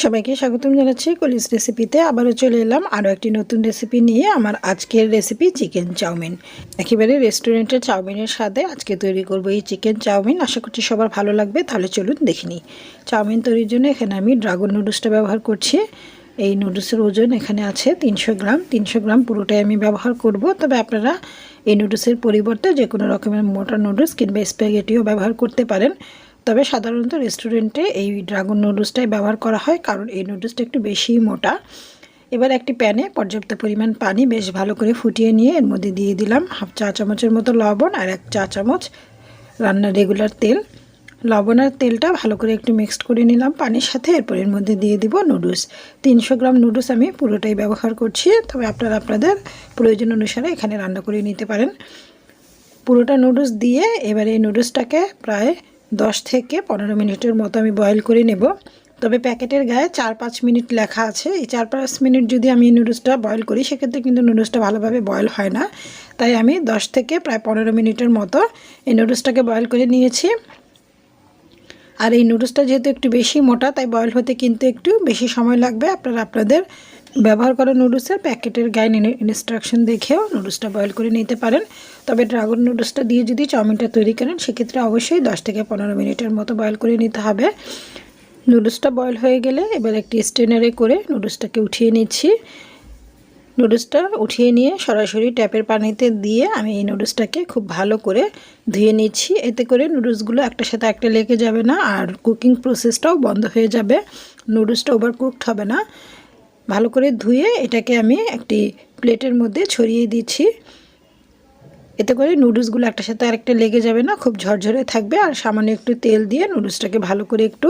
সবাইকে স্বাগতম জানাচ্ছি কলিস রেসিপিতে। আবারও চলে এলাম আরও একটি নতুন রেসিপি নিয়ে আমার আজকের রেসিপি চিকেন চাউমিন। একেবারে রেস্টুরেন্টের চাউমিনের সাথে আজকে তৈরি করব এই চিকেন চাউমিন। আশা করছি সবার ভালো লাগবে, তাহলে চলুন দেখে নিই। চাউমিন তৈরির জন্য এখানে আমি ড্রাগন নুডলসটা ব্যবহার করছি। এই নুডলসের ওজন এখানে আছে তিনশো গ্রাম। তিনশো গ্রাম পুরোটাই আমি ব্যবহার করব। তবে আপনারা এই নুডলসের পরিবর্তে যে কোনো রকমের মোটা নুডলস কিংবা স্প্যাগেটিও ব্যবহার করতে পারেন। তবে সাধারণত রেস্টুরেন্টে এই ড্রাগন নুডলসটাই ব্যবহার করা হয়, কারণ এই নুডলসটা একটু বেশি মোটা। এবার একটি প্যানে পর্যাপ্ত পরিমাণ পানি বেশ ভালো করে ফুটিয়ে নিয়ে এর মধ্যে দিয়ে দিলাম হাফ চা চামচের মতো লবণ আর এক চা চামচ রান্নার রেগুলার তেল। লবণ আর তেলটা ভালো করে একটু মিক্সড করে নিলাম পানির সাথে, এরপর এর মধ্যে দিয়ে দিব নুডলস। তিনশো গ্রাম নুডলস আমি পুরোটাই ব্যবহার করছি, তবে আপনারা আপনাদের প্রয়োজন অনুসারে এখানে রান্না করে নিতে পারেন। পুরোটা নুডলস দিয়ে এবার এই নুডলসটাকে প্রায় দশ থেকে পনেরো মিনিটের মতো আমি বয়েল করে নেব। তবে প্যাকেটের গায়ে চার পাঁচ মিনিট লেখা আছে। এই চার পাঁচ মিনিট যদি আমি নুডলসটা বয়েল করি, সেক্ষেত্রে কিন্তু নুডলসটা ভালোভাবে বয়েল হয় না। তাই আমি দশ থেকে প্রায় পনেরো মিনিটের মতো এই নুডলসটাকে বয়েল করে নিয়েছি। আর এই নুডলসটা যেহেতু একটু বেশি মোটা, তাই বয়েল হতে কিন্তু একটু বেশি সময় লাগবে। আপনারা আপনাদের ব্যবহার করা নুডলসের প্যাকেটের গায়ে ইনস্ট্রাকশন দেখেও নুডলসটা বয়েল করে নিতে পারেন। তবে ড্রাগন নুডলসটা দিয়ে যদি চাউমিনটা তৈরি করেন, সেক্ষেত্রে অবশ্যই দশ থেকে পনেরো মিনিটের মতো বয়েল করে নিতে হবে। নুডলসটা বয়েল হয়ে গেলে এবার একটি স্টেনারে করে নুডলসটাকে উঠিয়ে নিচ্ছি। নুডলসটা উঠিয়ে নিয়ে সরাসরি ট্যাপের পানিতে দিয়ে আমি এই নুডলসটাকে খুব ভালো করে ধুয়ে নিচ্ছি। এতে করে নুডলসগুলো একটার সাথে একটা লেগে যাবে না, আর কুকিং প্রসেসটাও বন্ধ হয়ে যাবে। নুডলসটা ওভার কুকড হবে না। ভালো করে ধুয়ে এটাকে আমি একটি প্লেটের মধ্যে ছড়িয়ে দিচ্ছি। এতে করে নুডলসগুলো একটার সাথে আরেকটা লেগে যাবে না, খুব ঝরঝরে থাকবে। আর সামান্য একটু তেল দিয়ে নুডলসটাকে ভালো করে একটু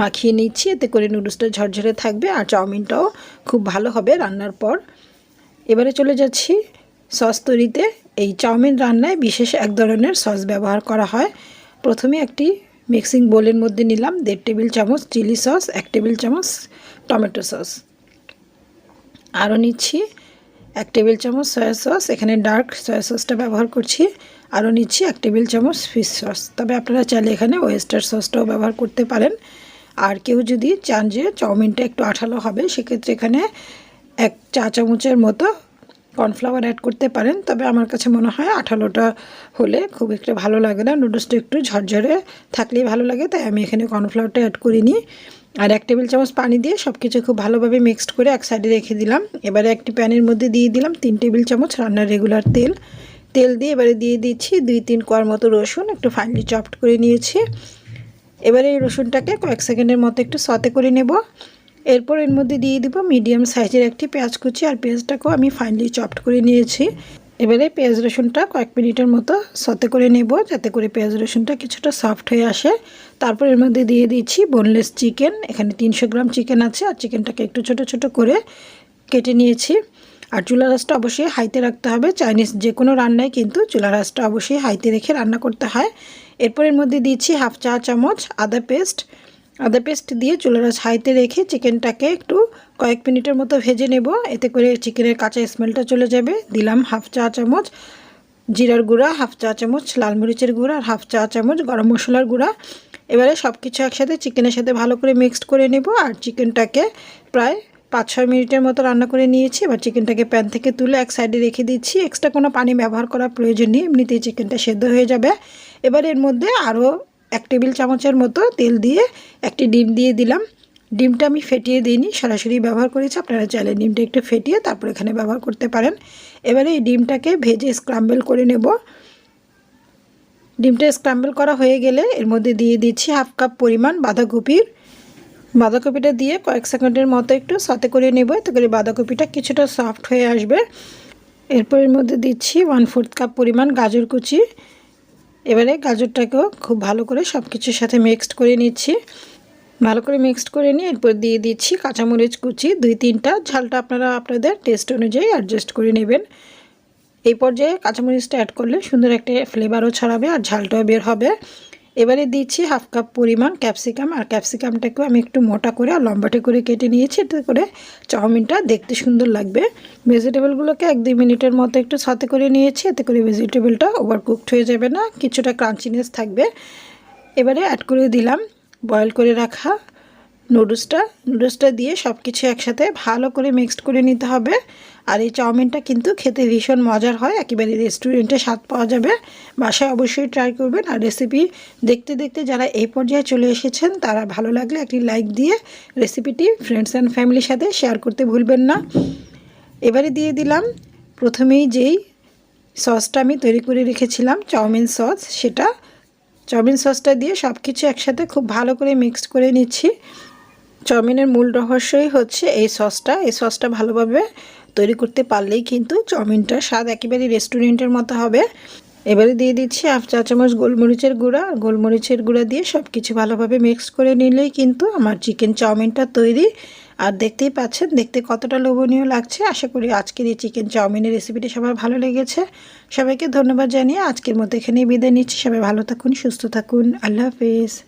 মাখিয়ে নিচ্ছি, এতে করে নুডলসটা ঝরঝরে থাকবে আর চাউমিনটাও খুব ভালো হবে রান্নার পর। এবারে চলে যাচ্ছি সস তৈরিতে। এই চাউমিন রান্নায় বিশেষ এক ধরনের সস ব্যবহার করা হয়। প্রথমে একটি মিক্সিং বোলের মধ্যে নিলাম দেড় টেবিল চামচ চিলি সস, এক টেবিল চামচ টমেটো সস। আরও নিচ্ছি। এক টেবিল চামচ সয়া সস, এখানে ডার্ক সয়া সসটা ব্যবহার করছি। আরও নিচ্ছি এক টেবিল চামচ ফিশ সস। তবে আপনারা চাইলে এখানে ওয়েস্টার সসটাও ব্যবহার করতে পারেন। আর কেউ যদি চান যে চাউমিনটা একটু আঠালো হবে, সেক্ষেত্রে এখানে এক চা চামচের মতো কর্নফ্লাওয়ার অ্যাড করতে পারেন। তবে আমার কাছে মনে হয় আঠালোটা হলে খুব একটা ভালো লাগে না। নুডলসটা একটু ঝরঝরে থাকলেই ভালো লাগে, তাই আমি এখানে কর্নফ্লাওয়ারটা অ্যাড করিনি। আর এক টেবিল চামচ পানি দিয়ে সব কিছু খুব ভালোভাবে মিক্সড করে এক সাইডে রেখে দিলাম। এবারে একটি প্যানের মধ্যে দিয়ে দিলাম তিন টেবিল চামচ রান্নার রেগুলার তেল। তেল দিয়ে এবারে দিয়ে দিচ্ছি দুই তিন কোয়ার মতো রসুন, একটু ফাইনলি চপড করে নিয়েছি। এবারে এই রসুনটাকে কয়েক সেকেন্ডের মতো একটু সতে করে নেব। এরপর এর মধ্যে দিয়ে দিব মিডিয়াম সাইজের একটি পেঁয়াজ কুচি, আর পেঁয়াজটাকেও আমি ফাইনলি চপড করে নিয়েছি। এবারে পেঁয়াজ রসুনটা কয়েক মিনিটের মতো সতে করে নেব, যাতে করে পেঁয়াজ রসুনটা কিছুটা সফট হয়ে আসে। তারপর এর মধ্যে দিয়ে দিচ্ছি বোনলেস চিকেন এখানে তিনশো গ্রাম চিকেন আছে, আর চিকেনটাকে একটু ছোট ছোট করে কেটে নিয়েছি। আর চুলা রাসটা অবশ্যই হাইতে রাখতে হবে, চাইনিজ যে কোনো রান্নায় কিন্তু চুলা রাসটা অবশ্যই হাইতে রেখে রান্না করতে হয়। এরপর এর মধ্যে দিচ্ছি হাফ চা চামচ আদা পেস্ট আদা পেস্ট দিয়ে চুলা রাস হাইতে রেখে চিকেনটাকে একটু কয়েক মিনিটের মতো ভেজে নেব। এতে করে চিকেনের কাঁচা স্মেলটা চলে যাবে। দিলাম হাফ চা চামচ জিরার গুঁড়া, হাফ চা চামচ লাল মরিচের গুঁড়া আর হাফ চা চামচ গরম মশলার গুঁড়া। এবারে সব কিছু একসাথে চিকেনের সাথে ভালো করে মিক্সড করে নেব আর চিকেনটাকে প্রায় পাঁচ ছয় মিনিটের মতো রান্না করে নিয়েছি। এবার চিকেনটাকে প্যান থেকে তুলে এক সাইডে রেখে দিচ্ছি। এক্সট্রা কোনো পানি ব্যবহার করার প্রয়োজন নেই। এমনিতেই চিকেনটা সেদ্ধ হয়ে যাবে। এবার এর মধ্যে আরও এক টেবিল চামচের মতো তেল দিয়ে একটি ডিম দিয়ে দিলাম। ডিমটা আমি ফেটিয়ে দিইনি, সরাসরি ব্যবহার করেছি। আপনারা চাইলে ডিমটা একটু ফেটিয়ে তারপর এখানে ব্যবহার করতে পারেন। এবারে এই ডিমটাকে ভেজে স্ক্রাম্বেল করে নেব। ডিমটা স্ক্রাম্বেল করা হয়ে গেলে এর মধ্যে দিয়ে দিচ্ছি হাফ কাপ পরিমাণ বাঁধাকপির। বাঁধাকপিটা দিয়ে কয়েক সেকেন্ডের মতো একটু সাথে করে নেব, এতে করে বাঁধাকপিটা কিছুটা সফট হয়ে আসবে। এরপর এর মধ্যে দিচ্ছি ওয়ান ফোর্থ কাপ পরিমাণ গাজর কুচি। এবারে গাজরটাকেও খুব ভালো করে সব কিছুর সাথে মিক্সড করে নিচ্ছি। ভালো করে মিক্সড করে নিয়ে এরপর দিয়ে দিচ্ছি কাঁচামরিচ কুচি, দুই তিনটা। ঝালটা আপনারা আপনাদের টেস্ট অনুযায়ী অ্যাডজাস্ট করে নেবেন। এই পর্যায়ে কাঁচামরিচটা অ্যাড করলে সুন্দর একটা ফ্লেভারও ছড়াবে আর ঝালটাও বের হবে। এবারে দিচ্ছি হাফ কাপ পরিমাণ ক্যাপসিকাম, আর ক্যাপসিকামটাকেও আমি একটু মোটা করে আর লম্বাটে করে কেটে নিয়েছি। এতে করে চাউমিনটা দেখতে সুন্দর লাগবে। ভেজিটেবলগুলোকে এক দুই মিনিটের মতো একটু সাথে করে নিয়েছি। এতে করে ভেজিটেবলটা ওভার কুকড হয়ে যাবে না, কিছুটা ক্রাঞ্চিনেস থাকবে। এবারে অ্যাড করে দিলাম বয়েল করে রাখা নুডলসটা নুডলসটা দিয়ে সব কিছু একসাথে ভালো করে মিক্সড করে নিতে হবে। আর এই চাউমিনটা কিন্তু খেতে ভীষণ মজার হয়, একেবারে রেস্টুরেন্টে স্বাদ পাওয়া যাবে। বাসায় অবশ্যই ট্রাই করবেন। আর রেসিপি দেখতে দেখতে যারা এই পর্যায়ে চলে এসেছেন, তারা ভালো লাগলে একটি লাইক দিয়ে রেসিপিটি ফ্রেন্ডস অ্যান্ড ফ্যামিলির সাথে শেয়ার করতে ভুলবেন না। এবারে দিয়ে দিলাম প্রথমেই যেই সসটা আমি তৈরি করে রেখেছিলাম, চাউমিন সস সেটা। চাউমিন সসটা দিয়ে সব কিছু একসাথে খুব ভালো করে মিক্সড করে নিচ্ছি। চাউমিনের মূল রহস্যই হচ্ছে এই সসটা। এই সসটা ভালোভাবে তৈরি করতে পারলেই কিন্তু চাউমিনটার স্বাদ একেবারে রেস্টুরেন্টের মতো হবে। এবারে দিয়ে দিচ্ছি হাফ চা চামচ গোলমরিচের গুঁড়া। আর গোলমরিচের গুঁড়া দিয়ে সব কিছু ভালোভাবে মিক্স করে নিলেই কিন্তু আমার চিকেন চাউমিনটা তৈরি। আর দেখতেই পাচ্ছেন, দেখতে কতটা লোভনীয় লাগছে। আশা করি আজকের এই চিকেন চাউমিনের রেসিপিটি সবার ভালো লেগেছে। সবাইকে ধন্যবাদ জানিয়ে আজকের মতো এখানেই বিদায় নিচ্ছি। সবাই ভালো থাকুন, সুস্থ থাকুন। আল্লাহ হাফিজ।